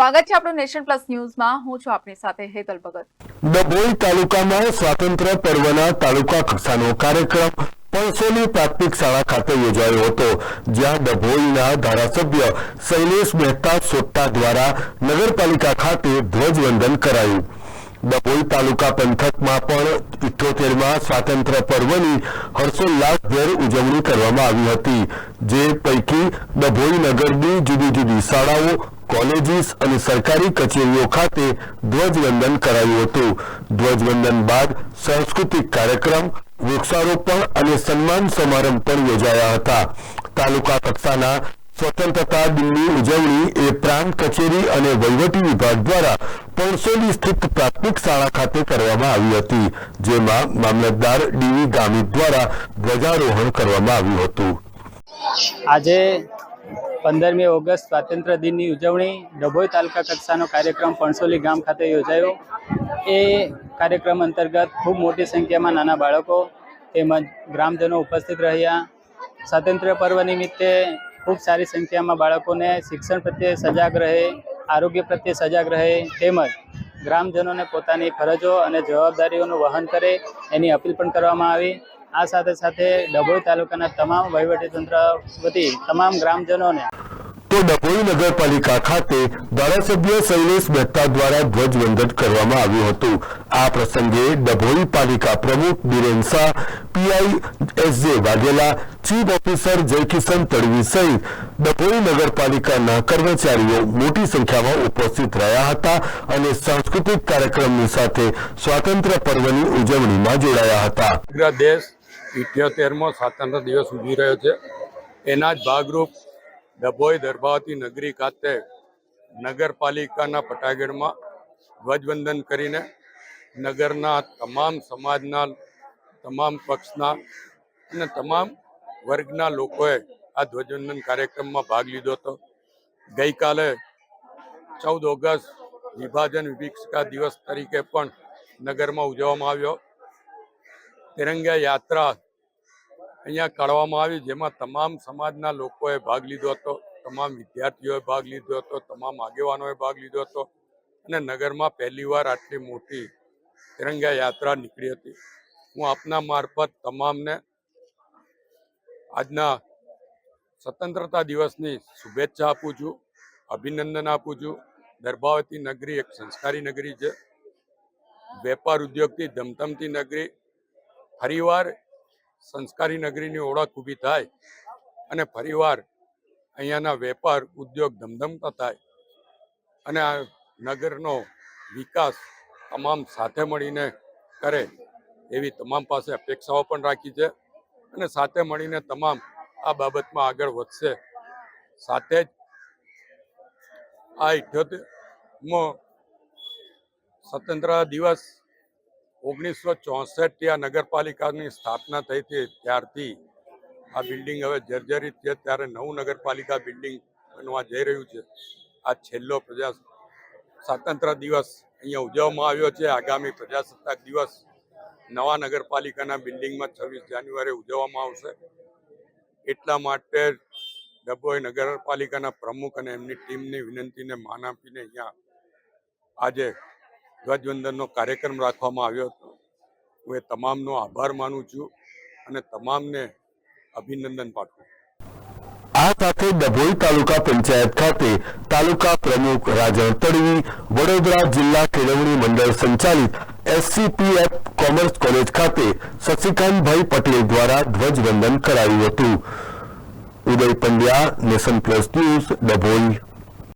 સ્વાગત છે આપણું નેશન પ્લસ ન્યૂઝમાં. હું છું આપની સાથે હેતલ ભગત. ડભોઈ તાલુકામાં સ્વાતંત્ર્ય પર્વના તાલુકા કક્ષાનો કાર્યક્રમ પણસોલી પ્રાથમિક શાળા ખાતે યોજાયો હતો, જ્યાં ડભોઈના ધારાસભ્ય શૈલેષ મહેતા સોટ્ટા દ્વારા નગરપાલિકા ખાતે ધ્વજવંદન કરાયું. ડભોઈ તાલુકા પંથકમાં પણ ઇઠ્ઠોતેરમાં સ્વાતંત્ર્ય પર્વની હર્ષોલ્લાસભેર ઉજવણી કરવામાં આવી હતી, જે પૈકી ડભોઈ નગરની જુદી જુદી શાળાઓ કોલેજીસ અને સરકારી કચેરીઓ ખાતે ધ્વજવંદન કરાયું હતું. ધ્વજવંદન બાદ સાંસ્કૃતિક કાર્યક્રમ, વૃક્ષારોપણ અને સન્માન સમારંભ પણ યોજાયા હતા. તાલુકા કક્ષાના સ્વતંત્રતા દિનની ઉજવણી એ પ્રાંત કચેરી અને વહીવટી વિભાગ દ્વારા પણસોલી સ્થિત પ્રાથમિક શાળા ખાતે કરવામાં આવી હતી, જેમાં મામલતદાર ડીવી ગામિત દ્વારા ધ્વજારોહણ કરવામાં આવ્યું હતું. આજે પંદરમી ઓગસ્ટ સ્વાતંત્ર્ય દિનની ઉજવણી ડભોઈ તાલુકા કક્ષાનો કાર્યક્રમ પણસોલી ગામ ખાતે યોજાયો. એ કાર્યક્રમ અંતર્ગત ખૂબ મોટી સંખ્યામાં નાના બાળકો તેમજ ગ્રામજનો ઉપસ્થિત રહ્યા. સ્વાતંત્ર્ય પર્વ નિમિત્તે ખૂબ સારી સંખ્યામાં બાળકોને શિક્ષણ પ્રત્યે સજાગ રહે, આરોગ્ય પ્રત્યે સજાગ રહે તેમજ ગ્રામજનોને પોતાની ફરજો અને જવાબદારીઓનું વહન કરે એની અપીલ પણ કરવામાં આવી. આ સાથે સાથે ડભોઈ તાલુકાના તમામ વહીવટીતંત્ર વતી તમામ ગ્રામજનોને તો ડભોઈ નગરપાલિકા ખાતે ધારાસભ્ય શૈલેષ મહેતા દ્વારા ધ્વજવંદન કરવામાં આવ્યું હતું. આ પ્રસંગે ડભોઈ પાલિકા પ્રમુખ Biren Shah PI S J Vaghela chief officer Jaykishan Tadvi સહિત ડભોઈ નગરપાલિકાના કર્મચારીઓ મોટી સંખ્યામાં ઉપસ્થિત રહ્યા હતા અને સાંસ્કૃતિક કાર્યક્રમની સાથે સ્વાતંત્ર્ય પર્વની ઉજવણીમાં જોડાયા હતા. દેશ ઇઠ્યોતેરમો સ્વાતંત્ર્ય દિવસ ઉજવી રહ્યો છે. એના જ ભાગરૂપ ડભોઈ દર્ભાવતી નગરી ખાતે નગરપાલિકાના પટાગઢમાં ધ્વજવંદન કરીને નગરના તમામ સમાજના, તમામ પક્ષના અને તમામ વર્ગના લોકોએ આ ધ્વજવંદન કાર્યક્રમમાં ભાગ લીધો હતો. ગઈકાલે ચૌદ ઓગસ્ટ વિભાજન વિભીક્ષિકા દિવસ તરીકે પણ નગરમાં ઉજવવામાં આવ્યો. તિરંગા યાત્રા અહીંયા કાઢવામાં આવી, જેમાં તમામ સમાજના લોકોએ ભાગ લીધો હતો, તમામ વિદ્યાર્થીઓએ ભાગ લીધો હતો, તમામ આગેવાનોએ ભાગ લીધો હતો અને નગરમાં પહેલીવાર આટલી મોટી તિરંગા યાત્રા નીકળી હતી. હું આપના મારફત તમામને આજના સ્વતંત્રતા દિવસની શુભેચ્છા આપું છું, અભિનંદન આપું છું. દર્ભાવતી નગરી એક સંસ્કારી નગરી છે. વેપાર ઉદ્યોગથી ધમધમતી નગરી ફરીવાર સંસ્કારી નગરીની ઓળખ ઊભી થાય અને ફરીવાર અહીંયાના વેપાર ઉદ્યોગ ધમધમતા થાય અને આ નગરનો વિકાસ તમામ સાથે મળીને કરે એવી તમામ પાસે અપેક્ષાઓ પણ રાખી છે અને સાથે મળીને તમામ આ બાબતમાં આગળ વધશે. સાથે જ આ ઇઠ્યોતેરમો સ્વતંત્ર દિવસ ઓગણીસો ચોસઠથી આ નગરપાલિકાની સ્થાપના થઈ હતી ત્યારથી. આ બિલ્ડિંગ હવે જર્જરિત છે. ત્યારે નવું નગરપાલિકા બિલ્ડિંગ બનવા જઈ રહ્યું છે. આ છેલ્લો પ્રજા સ્વાતંત્ર દિવસ અહીંયા ઉજવવામાં આવ્યો છે. આગામી પ્રજાસત્તાક દિવસ નવા નગરપાલિકાના બિલ્ડિંગમાં છવ્વીસ જાન્યુઆરી ઉજવવામાં આવશે. એટલા માટે ડભોઈ નગરપાલિકાના પ્રમુખ અને એમની ટીમની વિનંતીને માન આપીને અહીંયા આજે ધ્વજવંદનનો કાર્યક્રમ રાખવામાં આવ્યો હતો. હું એ તમામનો આભાર માનું છું અને તમામને અભિનંદન પાઠવું આ સાથે ડભોઈ તાલુકા પંચાયત ખાતે તાલુકા પ્રમુખ રાજણ તડવી, વડોદરા જિલ્લા કેળવણી મંડળ સંચાલિત એસસીપીએફ કોમર્સ કોલેજ ખાતે શશિકાંતભાઈ પટેલ દ્વારા ધ્વજવંદન કરાયું હતું. Uday Pandya, nation plus news, Dabhoi.